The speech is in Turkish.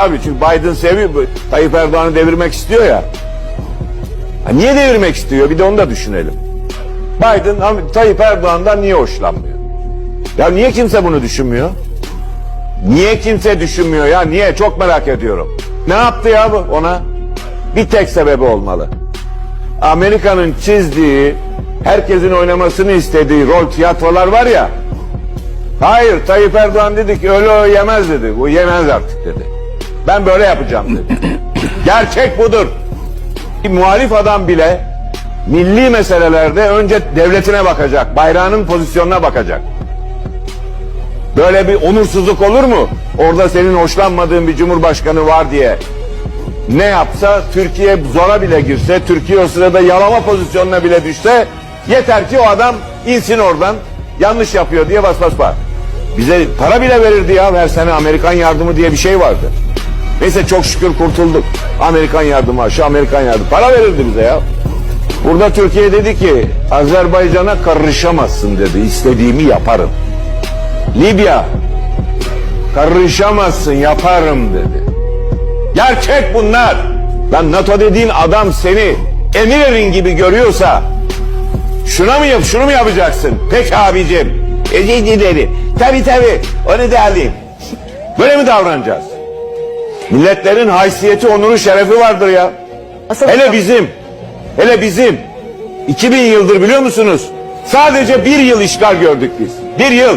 Abi çünkü Biden seviyor. Tayyip Erdoğan'ı devirmek istiyor ya. Ha, niye devirmek istiyor? Bir de onu da düşünelim. Biden Tayyip Erdoğan'dan niye hoşlanmıyor? Ya niye kimse bunu düşünmüyor? Niye kimse düşünmüyor ya? Niye? Çok merak ediyorum. Ne yaptı ya bu ona? Bir tek sebebi olmalı. Amerika'nın çizdiği, herkesin oynamasını istediği rol tiyatrolar var ya. Hayır Tayyip Erdoğan dedi ki öyle yemez dedi. Bu yemez artık dedi. Ben böyle yapacağım dedi. Gerçek budur. Bir muhalif adam bile milli meselelerde önce devletine bakacak. Bayrağının pozisyonuna bakacak. Böyle bir onursuzluk olur mu? Orada senin hoşlanmadığın bir cumhurbaşkanı var diye. Ne yapsa Türkiye zora bile girse, Türkiye o sırada yalama pozisyonuna bile düşse yeter ki o adam insin oradan yanlış yapıyor diye bas bas bas. Bize para bile verirdi ya her sene Amerikan yardımı diye bir şey vardı. Neyse çok şükür kurtulduk. Amerikan yardımı, şu Amerikan yardımı. Para verirdi bize ya. Burada Türkiye dedi ki Azerbaycan'a karışamazsın dedi. İstediğimi yaparım. Libya karışamazsın yaparım dedi. Gerçek bunlar. Lan NATO dediğin adam seni emirin gibi görüyorsa şuna mı yap, şunu mu yapacaksın? Peki abicim. Ece dedi. Tabi tabi onu da alayım. Böyle mi davranacağız? Milletlerin haysiyeti, onuru, şerefi vardır ya. Asıl Hele bizim, hele bizim 2000 yıldır biliyor musunuz? Sadece bir yıl işgal gördük biz. Bir yıl.